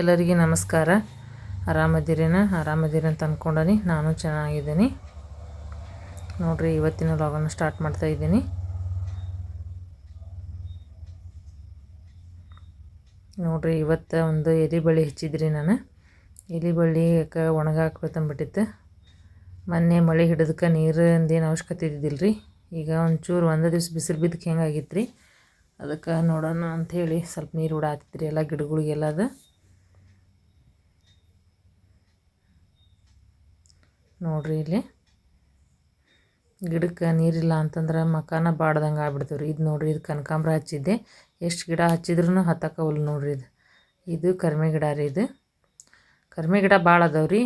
ಎಲ್ಲರಿಗೆ ನಮಸ್ಕಾರ. ಆರಾಮದಿರೇನ? ಆರಾಮದಿರಿ ಅಂತ ಅಂದ್ಕೊಂಡನಿ ನಾನು ಚೆನ್ನಾಗಿದ್ದೀನಿ. ನೋಡಿರಿ, ಇವತ್ತಿನ ಲಾಗನ್ನು ಸ್ಟಾರ್ಟ್ ಮಾಡ್ತಾ ಇದ್ದೀನಿ. ನೋಡಿರಿ, ಇವತ್ತು ಒಂದು ಎಲೆ ಬಳ್ಳಿ ಹಚ್ಚಿದ್ರಿ ನಾನು. ಎಲೆ ಬಳ್ಳಿ ಯಾಕೆ ಒಣಗಾಕ್ಬೇಕಂದ್ಬಿಟ್ಟಿತ್ತು ಮೊನ್ನೆ ಮಳೆ ಹಿಡಿದಕ್ಕೆ ನೀರಿಂದೇನು ಅವಶ್ಯಕತೆ ಇದ್ದಿದ್ದಿಲ್ಲ ರೀ ಈಗ ಒಂಚೂರು ಒಂದು ದಿವ್ಸ ಬಿಸಿಲು ಬಿದ್ದಕ್ಕೆ ಹೆಂಗಾಗಿತ್ತು ರೀ ಅದಕ್ಕೆ ನೋಡೋಣ ಅಂಥೇಳಿ ಸ್ವಲ್ಪ ನೀರು ಉಡಾತಿದ್ರಿ ಎಲ್ಲ ಗಿಡಗಳಿಗೆಲ್ಲ ಅದು. ನೋಡ್ರಿ ಇಲ್ಲಿ. ಗಿಡಕ್ಕೆ ನೀರಿಲ್ಲ ಅಂತಂದ್ರೆ ಮಕಾನ ಬಾಡ್ದಂಗೆ ಆಗ್ಬಿಡ್ತೀವಿ ರೀ ಇದು ನೋಡ್ರಿ, ಇದು ಕನಕಾಂಬ್ರ ಹಚ್ಚಿದ್ದೆ. ಎಷ್ಟು ಗಿಡ ಹಚ್ಚಿದ್ರೂ ಹತ್ತಕ್ಕವಲ್ಲ ನೋಡ್ರಿ ಇದು. ಇದು ಕರ್ಮೆ ಗಿಡ ರೀ ಇದು. ಕರ್ಮೆ ಗಿಡ ಭಾಳ ಅದಾವೆ ರೀ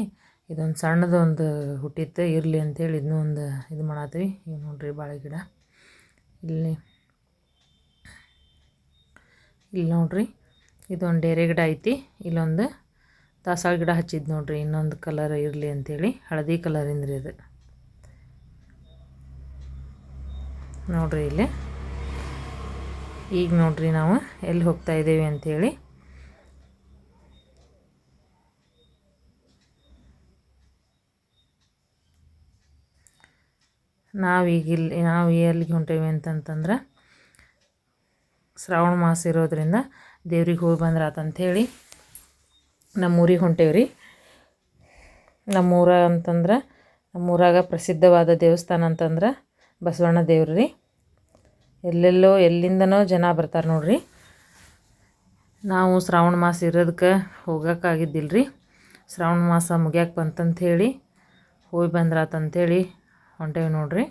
ಇದೊಂದು ಸಣ್ಣದೊಂದು ಹುಟ್ಟಿತ್ತು, ಇರಲಿ ಅಂತೇಳಿ ಇದನ್ನೂ ಒಂದು ಇದು ಮಾಡತ್ತೀವಿ. ಈಗ ನೋಡಿರಿ ಬಾಳೆ ಗಿಡ. ಇಲ್ಲಿ ಇಲ್ಲಿ ನೋಡ್ರಿ ಇದೊಂದು ಡೇರೆ ಗಿಡ ಐತಿ. ಇಲ್ಲೊಂದು ದಾಸಾಳ ಗಿಡ ಹಚ್ಚಿದ್ದು ನೋಡಿರಿ, ಇನ್ನೊಂದು ಕಲರ್ ಇರಲಿ ಅಂತೇಳಿ, ಹಳದಿ ಕಲರಿಂದ ರೀ ಇದು ನೋಡ್ರಿ ಇಲ್ಲಿ. ಈಗ ನೋಡಿರಿ ನಾವು ಎಲ್ಲಿ ಹೋಗ್ತಾ ಇದ್ದೇವೆ ಅಂಥೇಳಿ ನಾವೀಗ ಇಲ್ಲಿ ನಾವು ಎಲ್ಲಿಗೆ ಹೊಂಟೇವಿ ಅಂತಂತಂದ್ರೆ ಶ್ರಾವಣ ಮಾಸ ಇರೋದ್ರಿಂದ ದೇವ್ರಿಗೆ ಹೋಗಿ ಬಂದ್ರೆ ಆತಂಥೇಳಿ ನಮ್ಮೂರಿಗೆ ಹೊಂಟೇವಿ ರೀ ನಮ್ಮೂರ ಅಂತಂದ್ರೆ, ನಮ್ಮೂರಾಗ ಪ್ರಸಿದ್ಧವಾದ ದೇವಸ್ಥಾನ ಅಂತಂದ್ರೆ ಬಸವಣ್ಣ ದೇವ್ರು. ರೀ ಎಲ್ಲೆಲ್ಲೋ ಎಲ್ಲಿಂದನೋ ಜನ ಬರ್ತಾರೆ ನೋಡ್ರಿ. ನಾವು ಶ್ರಾವಣ ಮಾಸ ಇರೋದಕ್ಕೆ ಹೋಗೋಕ್ಕಾಗಿದ್ದಿಲ್ಲ ರೀ ಶ್ರಾವಣ ಮಾಸ ಮುಗ್ಯಾಕೆ ಬಂತಂತ ಹೇಳಿ ಹೋಗಿ ಬಂದ್ರಾತಂಥೇಳಿ ಹೊಂಟೇವಿ ನೋಡ್ರಿ.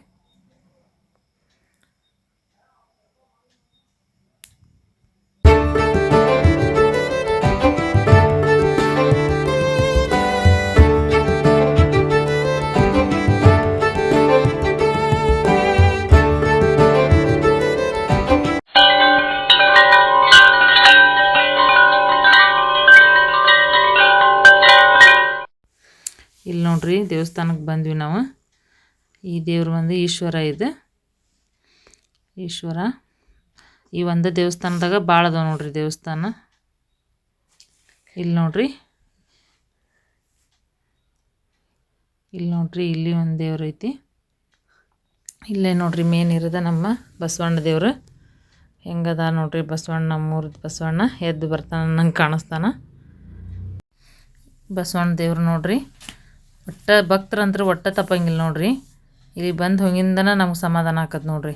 ಇಲ್ಲಿ ನೋಡ್ರಿ ದೇವಸ್ಥಾನಕ್ಕೆ ಬಂದ್ವಿ ನಾವು. ಈ ದೇವ್ರು ಬಂದು ಈಶ್ವರ ಇದು. ಈಶ್ವರ, ಈ ಒಂದು ದೇವಸ್ಥಾನದಾಗ ಭಾಳ ಅದಾವ ನೋಡ್ರಿ ದೇವಸ್ಥಾನ. ಇಲ್ಲಿ ನೋಡ್ರಿ. ಇಲ್ಲಿ ನೋಡ್ರಿ, ಇಲ್ಲಿ ಒಂದು ದೇವ್ರು ಐತಿ. ಇಲ್ಲೇ ನೋಡ್ರಿ ಮೇನ್ ಇರೋದ ನಮ್ಮ ಬಸವಣ್ಣ ದೇವ್ರು. ಹೆಂಗದ ನೋಡ್ರಿ ಬಸವಣ್ಣ ನಮ್ಮೂರ್ದು ಬಸವಣ್ಣ, ಎದ್ದು ಬರ್ತಾನ ನಂಗೆ ಕಾಣಿಸ್ತಾನ. ಬಸವಣ್ಣ ದೇವ್ರು ನೋಡ್ರಿ. ಒಟ್ಟ ಭಕ್ತರಂದ್ರೆ ಒಟ್ಟ ತಪ್ಪಂಗಿಲ್ಲ ನೋಡ್ರಿ. ಇಲ್ಲಿ ಬಂದು ಹೋಗಿಂದನ ನಮ್ಗೆ ಸಮಾಧಾನ ಆಕತ್ ನೋಡ್ರಿ.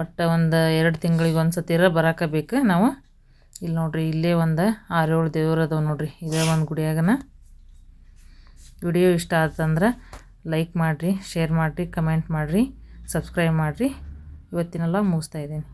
ಒಟ್ಟು ಒಂದು ಎರಡು ತಿಂಗಳಿಗೆ ಒಂದು ಸತಿರ ಬರಾಕ ಬೇಕು ನಾವು. ಇಲ್ಲಿ ನೋಡ್ರಿ, ಇಲ್ಲೇ ಒಂದು ಆರೇಳು ದೇವ್ರು ಅದಾವೆ ನೋಡ್ರಿ. ಇದೇ ಒಂದು ಗುಡಿಯಾಗನ. ವಿಡಿಯೋ ಇಷ್ಟ ಆತಂದ್ರೆ ಲೈಕ್ ಮಾಡಿರಿ, ಶೇರ್ ಮಾಡಿರಿ, ಕಮೆಂಟ್ ಮಾಡಿರಿ, ಸಬ್ಸ್ಕ್ರೈಬ್ ಮಾಡಿರಿ. ಇವತ್ತಿನೆಲ್ಲ ಮುಗಿಸ್ತಾ ಇದ್ದೀನಿ.